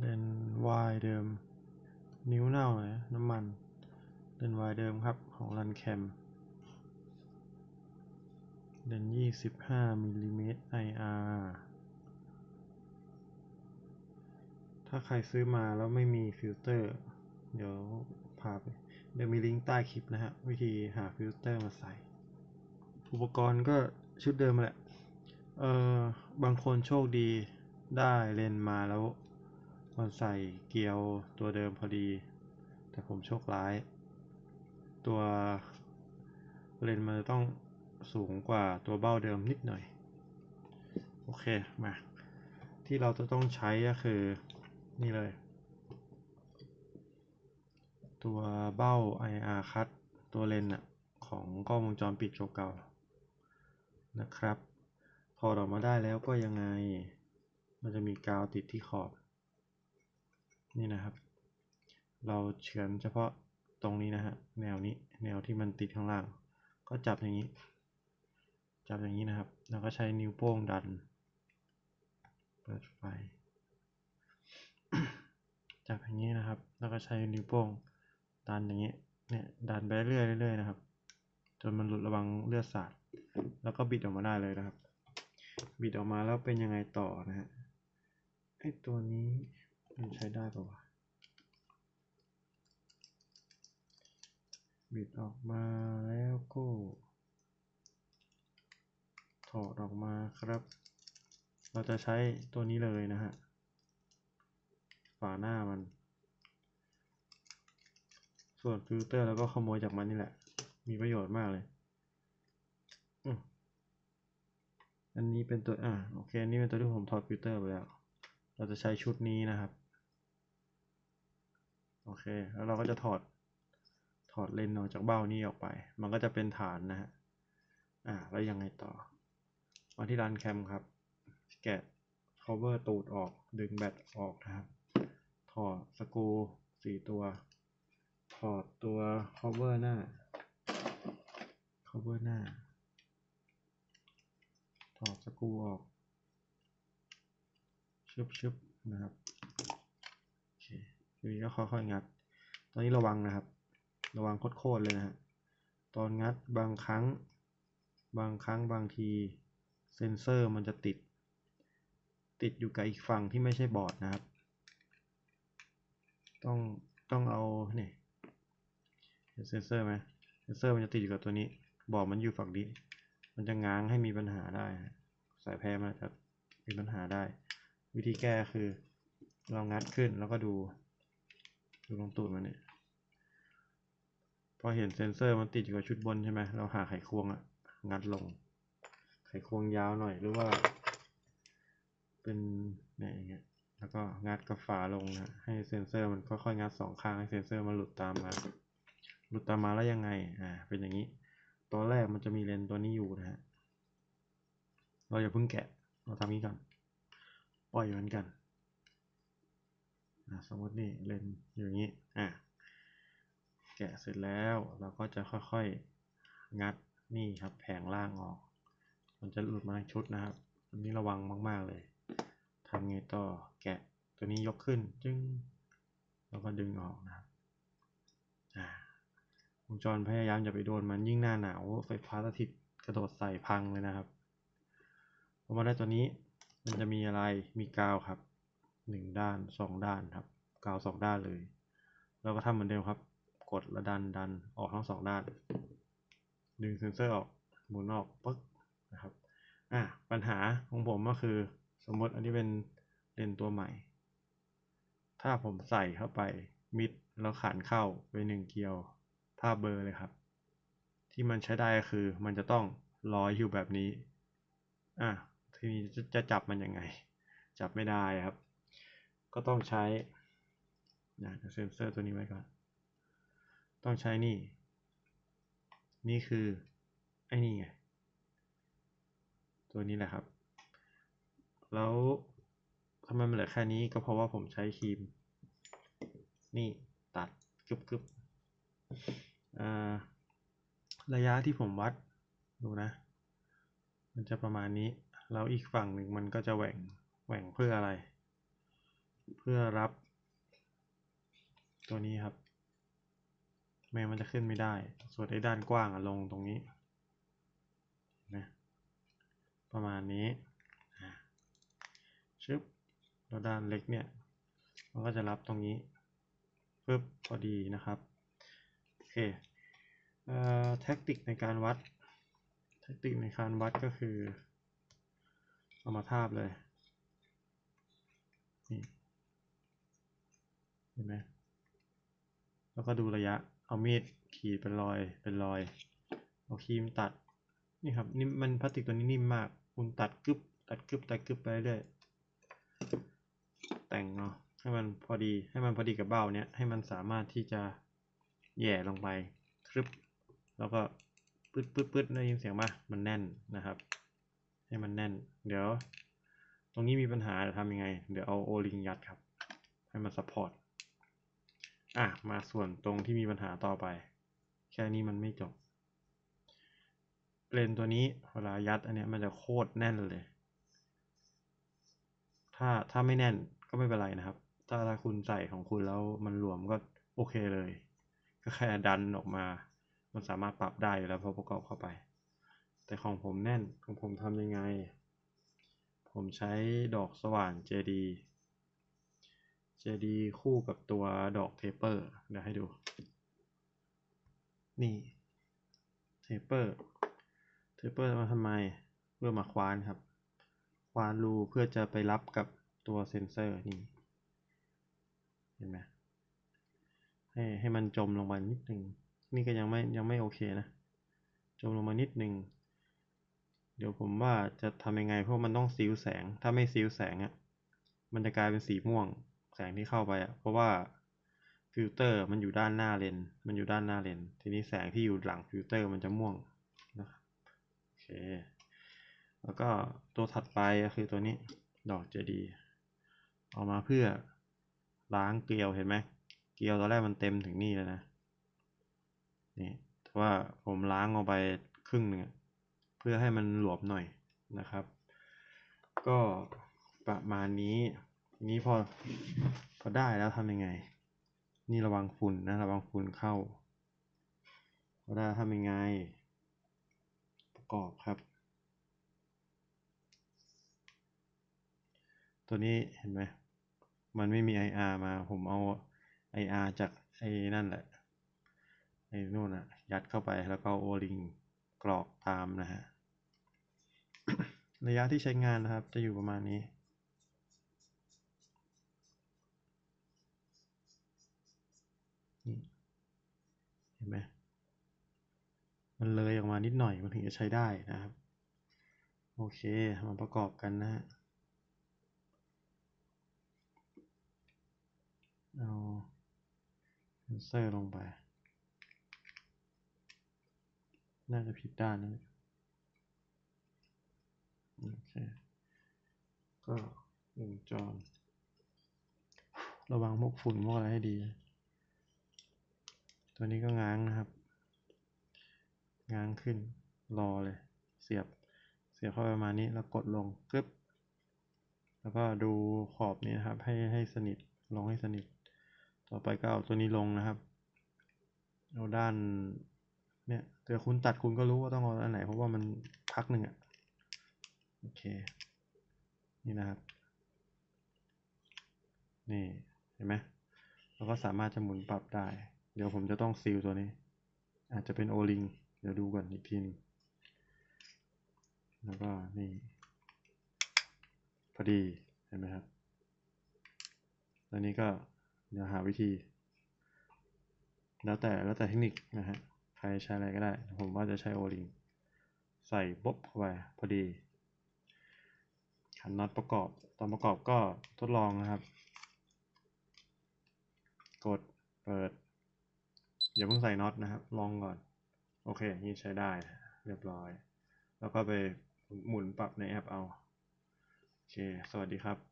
เลนส์วายเดิม นิ้วเน่าเลยน้ำมันเลนส์วายเดิมครับของรันแคมเลนยี่สิบห้ามิลลิเมตร IR ถ้าใครซื้อมาแล้วไม่มีฟิลเตอร์ เดี๋ยวพาไป เดี๋ยวมีลิงก์ใต้คลิปนะฮะ วิธีหาฟิลเตอร์มาใส่ อุปกรณ์ก็ชุดเดิมแหละ เออบางคนโชคดีได้เลนส์มาแล้ว มันใส่เกลียวตัวเดิมพอดี แต่ผมโชคร้าย ตัวเลนมันจะต้องสูงกว่าตัวเบ้าเดิมนิดหน่อย โอเค มา ที่เราจะต้องใช้ก็คือนี่เลย ตัวเบ้า IR คัดตัวเลนอะของกล้องวงจรปิดเก่าๆนะครับถอดออกมาได้แล้วก็ยังไง มันจะมีกาวติดที่ขอบ นี่นะครับ เราเฉือนเฉพาะตรงนี้นะฮะแนวนี้แนวที่มันติดข้างล่าง ก็จับอย่างนี้ จับอย่างนี้นะครับ แล้วก็ใช้นิ้วโป้งดัน เปิดไฟจับอย่างนี้นะครับ แล้วก็ใช้นิ้วโป้งดันอย่างนี้เนี่ยดันไปเรื่อยๆเรื่อยนะครับ จนมันหลุดระวังเลือดสาดแล้วก็บิดออกมาได้เลยนะครับ บิดออกมาแล้วเป็นยังไงต่อนะฮะไอตัวนี้ มันใช้ได้ปะวะบิดออกมาแล้วก็ถอดออกมาครับ เราจะใช้ตัวนี้เลยนะฮะฝาหน้ามัน ส่วนฟิลเตอร์เราก็ขโมยจากมันนี่แหละ มีประโยชน์มากเลยอันนี้เป็นตัว อ่า โอเค อันนี้เป็นตัวที่ผมถอดฟิลเตอร์ไปแล้ว เราจะใช้ชุดนี้นะครับ โอเค แล้วเราก็จะถอดถอดเลนส์ออกจากเบ้านี้ออกไป มันก็จะเป็นฐานนะฮะ อ่า แล้วยังไงต่อ มาที่ร้านแคมครับ แกะ cover ตูดออก ดึงแบตออกนะครับ ถอดสกูสี่ตัว ถอดตัว cover หน้า cover หน้า ถอดสกูออก ชึบชึบนะครับ ทีนี้ก็ค่อยๆงัด ตอนนี้ระวังนะครับ ระวังโคตรๆเลยนะฮะ ตอนงัดบางครั้ง บางครั้งบางทีเซนเซอร์มันจะติด ติดอยู่กับอีกฝั่งที่ไม่ใช่บอร์ดนะครับ ต้องต้องเอาเนี่ยเห็นเซนเซอร์ไหมเซนเซอร์มันจะติดอยู่กับตัวนี้ บอร์ดมันอยู่ฝั่งนี้ มันจะง้างให้มีปัญหาได้ฮะสายแพรมันจะมีปัญหาได้ วิธีแก้คือเรางัดขึ้นแล้วก็ดู ดูตรงตูดมันเนี่ยพอเห็นเซนเซอร์มันติดอยู่กับชุดบนใช่ไหมเราหาไขควงอะงัดลง ไขควงยาวหน่อยหรือว่า เป็นเนี่ยอย่างเงี้ยแล้วก็งัดกับฝาลงนะให้เซนเซอร์มันค่อยๆงัดสองข้างให้เซนเซอร์มันหลุดตามมา หลุดตามมาแล้วยังไงอ่าเป็นอย่างนี้ ตัวแรกมันจะมีเลนตัวนี้อยู่นะฮะเราอย่าเพิ่งแกะเราทำนี้ก่อนปล่อยมันกัน สมมตินี่เลนอยู่างนี้อ่าแกะเสร็จแล้วเราก็จะค่อยๆงัดนี่ครับแผงล่างออก มันจะหลุดมาทั้งชุดนะครับอันนี้ระวังมากๆเลยทำไงต่อแกะตัวนี้ยกขึ้นจึ้งแล้วก็ดึงออกนะครับอ่าวงจรพยายามอย่าไปโดนมันยิ่งหน้าหนาวไฟฟ้าสถิตกระโดดใส่พังเลยนะครับพอมาได้ตัวนี้มันจะมีอะไรมีกาวครับ หนึ่งด้านสองด้านครับกาวสองด้านเลยเราก็ทำเหมือนเดิมครับ กดและดันดันออกทั้งสองด้าน ดึงเซนเซอร์ออกหมุนออกปึ๊กนะครับอะปัญหาของผมก็คือ สมมติอันนี้เป็นเลนตัวใหม่ ถ้าผมใส่เข้าไปมิดแล้วขานเข้าไปหนึ่งเกลียวภาพเบลอเลยครับ ที่มันใช้ได้คือมันจะต้องลอยอยู่แบบนี้อะทีนี้จะจับมันยังไง จับไม่ได้ครับ ก็ต้องใช้นะเซ็นเซอร์ตัวนี้ไว้ก่อน ต้องใช้นี่ นี่คือ ไอ้นี่ไง ตัวนี้แหละครับ แล้วทำไมมันเหลือแค่นี้ก็เพราะว่าผมใช้ครีม นี่ตัดกึบกึบอ่าระยะที่ผมวัดดูนะ มันจะประมาณนี้ แล้วอีกฝั่งหนึ่งมันก็จะแหว่งแหว่งเพื่ออะไร เพื่อรับ ตัวนี้ครับ ไม่มันจะขึ้นไม่ได้ ส่วนไอ้ด้านกว้างอะลงตรงนี้นะประมาณนี้ชึบแล้วด้านเล็กเนี่ย มันก็จะรับตรงนี้ปึ๊บพอดีนะครับโอเคเอ่อแท็กติกในการวัดแท็กติกในการวัดก็คือ เอามาทาบเลยนี่ ห็นไหมแล้วก็ดูระยะ เอามีดขีดเป็นรอยเป็นรอยเอาครีมตัดนี่ครับนี่มันพลาสติกตัวนี้นิ่มมาก คุณตัดกึบตัดกึบตัดกึบไปเรื่อยแต่งเนาะให้มันพอดีให้มันพอดีกับเบ้าเนี้ยให้มันสามารถที่จะแย่ลงไปครึบแล้วก็ปึ๊ดปึ๊ดปึ๊ดได้ยินเสียงป่ะมันแน่นนะครับ ให้มันแน่น เดี๋ยว ตรงนี้มีปัญหาจะทำยังไง เดี๋ยวเอาโอลิงยัดครับ ให้มันซัพพอร์ต อะ มาส่วนตรงที่มีปัญหาต่อไป แค่นี้มันไม่จบ เลนตัวนี้เวลายัดอันเนี้ยมันจะโคตรแน่นเลย ถ้าถ้าไม่แน่นก็ไม่เป็นไรนะครับ ถ้าถ้าคุณใส่ของคุณแล้วมันหลวมก็โอเคเลย ก็แค่ดันออกมา มันสามารถปรับได้อยู่แล้วพอประกอบเข้าไป แต่ของผมแน่นของผมทำยังไง ผมใช้ดอกสว่าน JD JD คู่กับตัวดอกเทปเปอร์เดี๋ยวให้ดู นี่เทปเปอร์เทปเปอร์มาทำไมเพื่อมาคว้านครับ คว้านรูเพื่อจะไปรับกับตัวเซนเซอร์นี่เห็นไหมให้ให้มันจมลงมานิดหนึ่งนี่ก็ยังไม่ยังไม่โอเคนะ จมลงมานิดหนึ่งเดี๋ยวผมว่าจะทำยังไงเพราะมันต้องซีลแสง ถ้าไม่ซีลแสงอะ่ะมันจะกลายเป็นสีม่วง แสงที่เข้าไปอะ่ะเพราะว่าฟิลเตอร์มันอยู่ด้านหน้าเลน มันอยู่ด้านหน้าเลน ทีนี้แสงที่อยู่หลังฟิลเตอร์มันจะม่วงนะครับโอเค แล้วก็ตัวถัดไปก็คือตัวนี้ดอกเจดีเอามาเพื่อล้างเกลียวเห็นไหมเกลียวตอนแรกมันเต็มถึงนี่แล้วนะ นี่แต่ว่าผมล้างออกไปครึ่งหนึ่งเพื่อให้มันหลวมหน่อยนะครับ ก็ประมาณนี้ ทีนี้พอพอได้แล้วทำยังไง นี่ระวังฝุ่นนะระวังฝุ่นเข้าพอได้ทำยังไง ประกอบครับ ตัวนี้เห็นไหมมันไม่มี IR มาผมเอา IR จากไอ้นั่นแหละไอ้นู่นอะยัดเข้าไปแล้วก็โอลิงกรอกตามนะฮะ ระยะที่ใช้งานนะครับ จะอยู่ประมาณนี้ เห็น ไหมมันเลยออกมานิดหน่อยมันถึงจะใช้ได้นะครับ โอเคมาประกอบกันนะฮะเอาเซนเซอร์ลงไป น่าจะผิดด้านนะโอเค ก็วงจรระวังพวกฝุ่นพวกอะไรให้ดี ตัวนี้ก็ง้างนะครับ ง้างขึ้นรอเลย เสียบ เสียบเข้าไปประมาณนี้แล้วกดลงกึ๊บ แล้วก็ดูขอบนี้นะครับ ให้ให้สนิท ลงให้สนิท ต่อไปก็เอาตัวนี้ลงนะครับ เอาด้าน เนี่ยแต่คุณตัดคุณก็รู้ว่าต้องเอาอันไหน เพราะว่ามันพักหนึ่งอะโอเค นี่นะครับ นี่ เห็นไหมเราก็สามารถจะหมุนปรับได้ เดี๋ยวผมจะต้องซีลตัวนี้ อาจจะเป็นโอลิงเดี๋ยวดูก่อนอีกทีนึงแล้วก็นี่พอดีเห็นไหมครับแล้วนี้ก็เดี๋ยวหาวิธี แล้วแต่แล้วแต่เทคนิคนะฮะใครใช้อะไรก็ได้ ผมว่าจะใช้โอลิงใส่บ๊บเข้าไปพอดีขันน็อตประกอบตอนประกอบก็ทดลองนะครับ กดเปิด อย่าเพิ่งใส่น็อตนะครับ ลองก่อน โอเค นี่ใช้ได้ เรียบร้อย แล้วก็ไปหมุนปรับในแอปเอา โอเค สวัสดีครับ